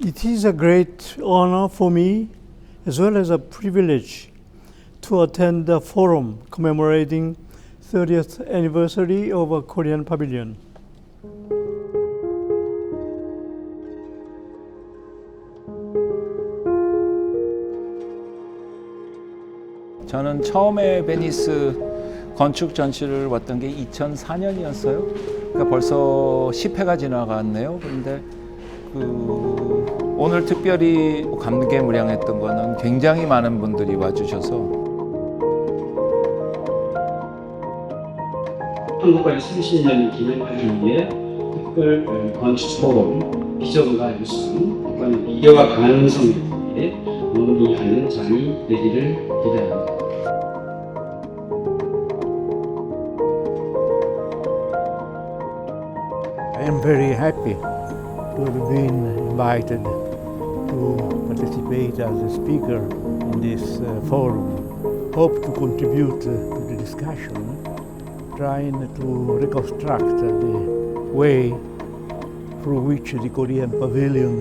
It is a great honor for me, as well as a privilege, to attend the forum commemorating 30th anniversary of a Korean Pavilion. 저는 처음에 베니스 건축 전시를 왔던 게 2004년이었어요. 그러니까 벌써 10회가 지나갔네요. 그런데 그 오늘 특별히 감개무량했던 거는 굉장히 많은 분들이 와주셔서 한국관리 30년 기념하기 위해 특별 건축 포럼 비전과 유sun, 국간의 미래와 가능성에 대해 논의하는 장이 되기를 기대합니다. I am very happy to have been invited to participate as a speaker in this uh, forum. Hope to contribute uh, to the discussion, trying to reconstruct the way through which the Korean pavilion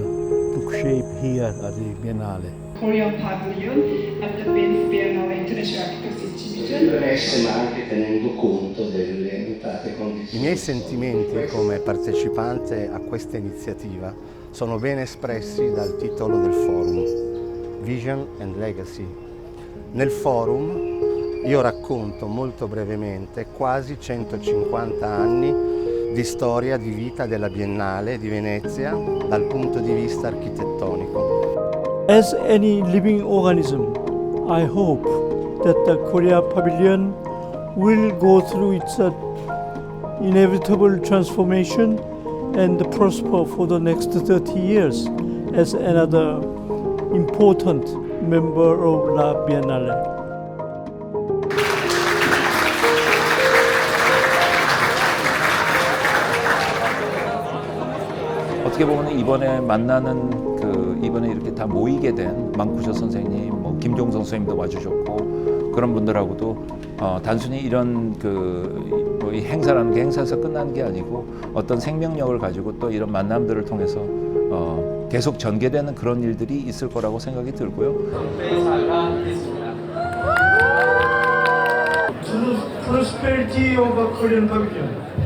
took shape here at the Biennale. Korean Pavilion at the Venice Biennale International Architects Exhibition. interesse ma anche tenendo conto delle mutate I miei sentimenti come partecipante a questa iniziativa sono ben espressi dal titolo del forum, Vision and Legacy. Nel forum io racconto molto brevemente quasi 150 anni di storia di vita della Biennale di Venezia dal punto di vista architettonico. As any living organism, I hope that the Korea Pavilion will go through its inevitable transformation and prosper for the next 30 years as another important member of La Biennale. 어떻게 보면 이번에 만나는 그 이번에 이렇게 다 모이게 된 망쿠셔 선생님, 뭐 김종성 선생님도 와주셨고 그런 분들하고도 어, 단순히 이런 그뭐이 행사라는 게 행사에서 끝나는 게 아니고 어떤 생명력을 가지고 또 이런 만남들을 통해서 어, 계속 전개되는 그런 일들이 있을 거라고 생각이 들고요. Prosperity Pavilion.